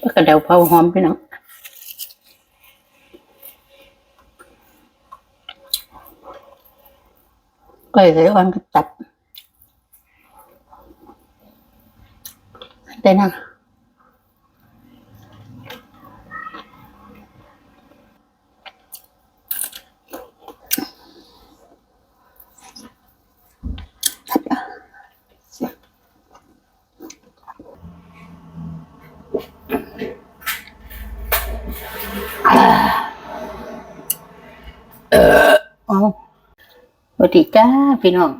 แล้วก็เดาเผาหอมพี่น้องก้อยใส่อ่อนกับตับได้นะเอา สวัสดีจ้าพี่น้อง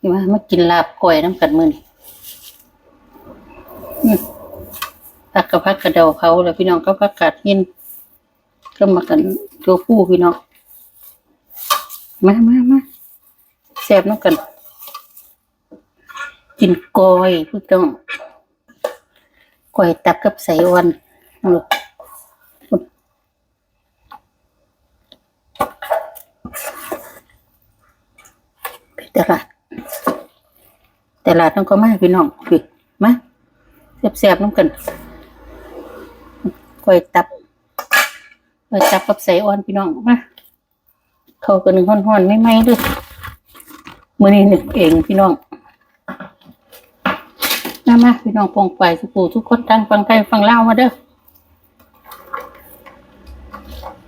นี่มามากินลาบก้อยน้ำกันมือนี่ผักกับผักกระเดาเขาแล้วพี่น้องก็ผักกาดหินก็มากันตัวผู้พี่น้องมามามาแซ่บน้ำกัน กินกอยพี่น้องกอยตักกับใส่วันเอาลูกไปตลาด ตลาดต้องก็มาพี่น้องพี่มาแซ่บๆน้ำกันกอยตับกอยตับกับใส่อ่อนพี่น้องมาเขากันหนึ่งห่อนๆไม่ไหมด้วยมือนี้หนึ่งเองพี่น้องมามาพี่น้องปองไปสุปูทุกคนตั้งฟังไทยฟังเล่ามาเด้อ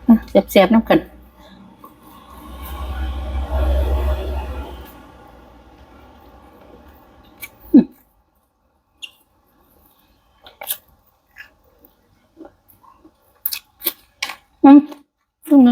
มาแสบๆน้ำกัน อืมอืม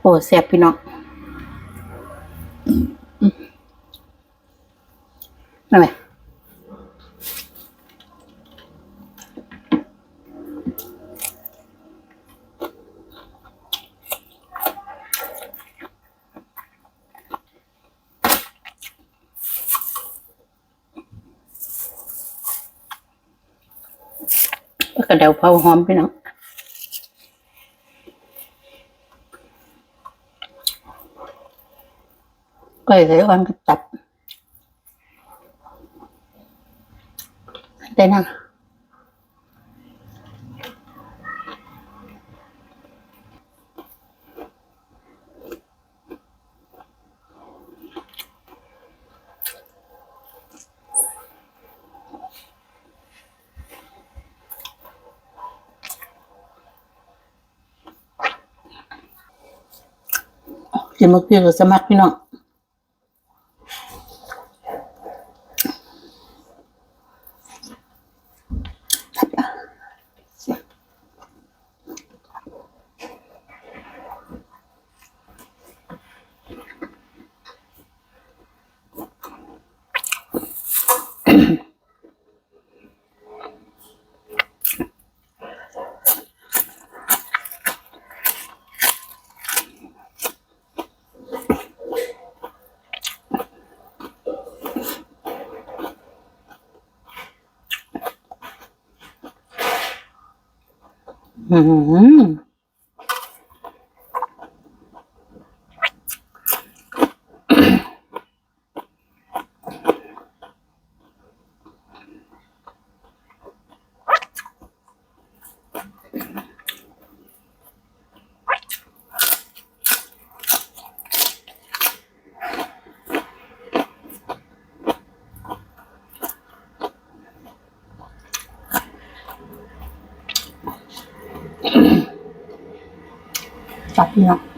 โอ้แซ่บพี่น้องอืมมาไหมแล้วก็เดาเผาหอมพี่น้อง ก้อยไก่อ่อนกับตับได้ นะจ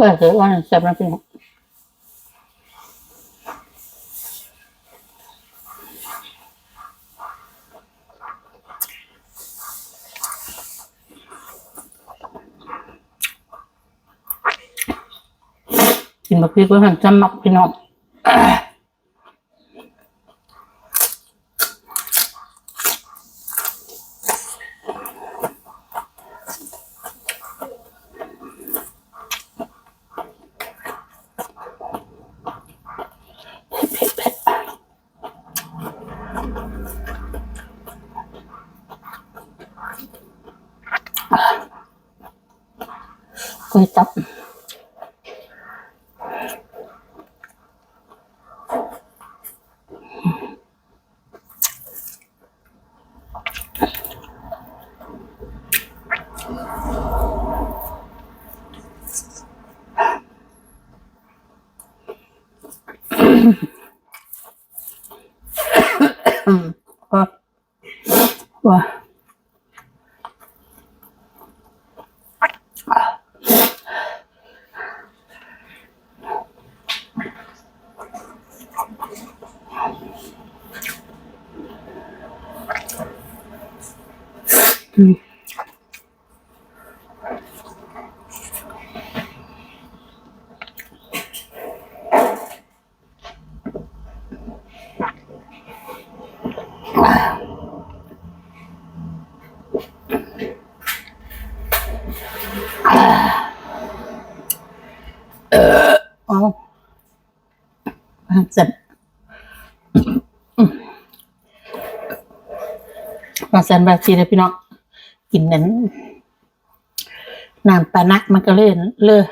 กี่ยวกับสมัครพี่น้องอืมจับพี่น้องก็เกิดว่าแซ่บนะพี่น้องกินบะพริกไว้หันจำมักพี่น้อง ก๋วยจับว่าว่าอืม เอาเสร็จมาเซ็นแบบทีเลยพี่น้อง กินนั้นน้ำปานักมันก็เล่นเลย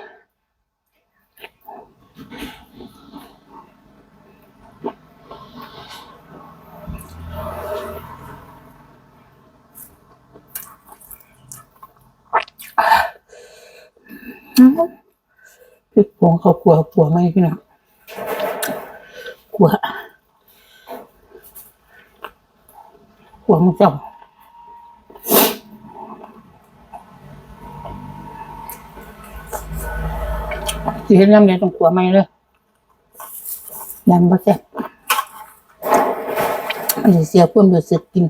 พี่พวงเขากลัวกลัวไหมพี่น้องกลัวกลัวมึงจ้า สิเห็นน้ำใหญ่ตรงขัวไหมเลยยำบ่แซ่บอันนี้เสียความรู้สึกกิน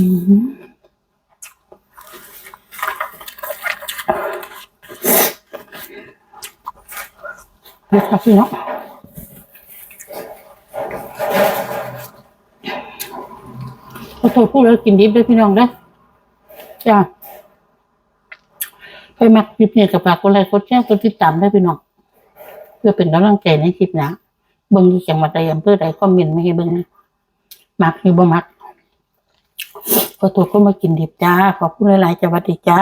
เดี๋ยวครับพี่น้องขอโทษพูดแล้วกินดิบด้วยพี่น้องนะจ้าไปมักคลิปนี้กับฝากกดไลค์กดแชร์กดติดตามได้พี่น้องเพื่อเป็นกำลังใจในคลิปนะเบิ่งที่จังหวัดใดอำเภอใดคอมเมนต์ไม่ให้เบิ่งนะมักหรือบ่มัก ขอตัวก็มากินดิบจ้า ขอบคุณหลายๆจังหวัดดีจ้า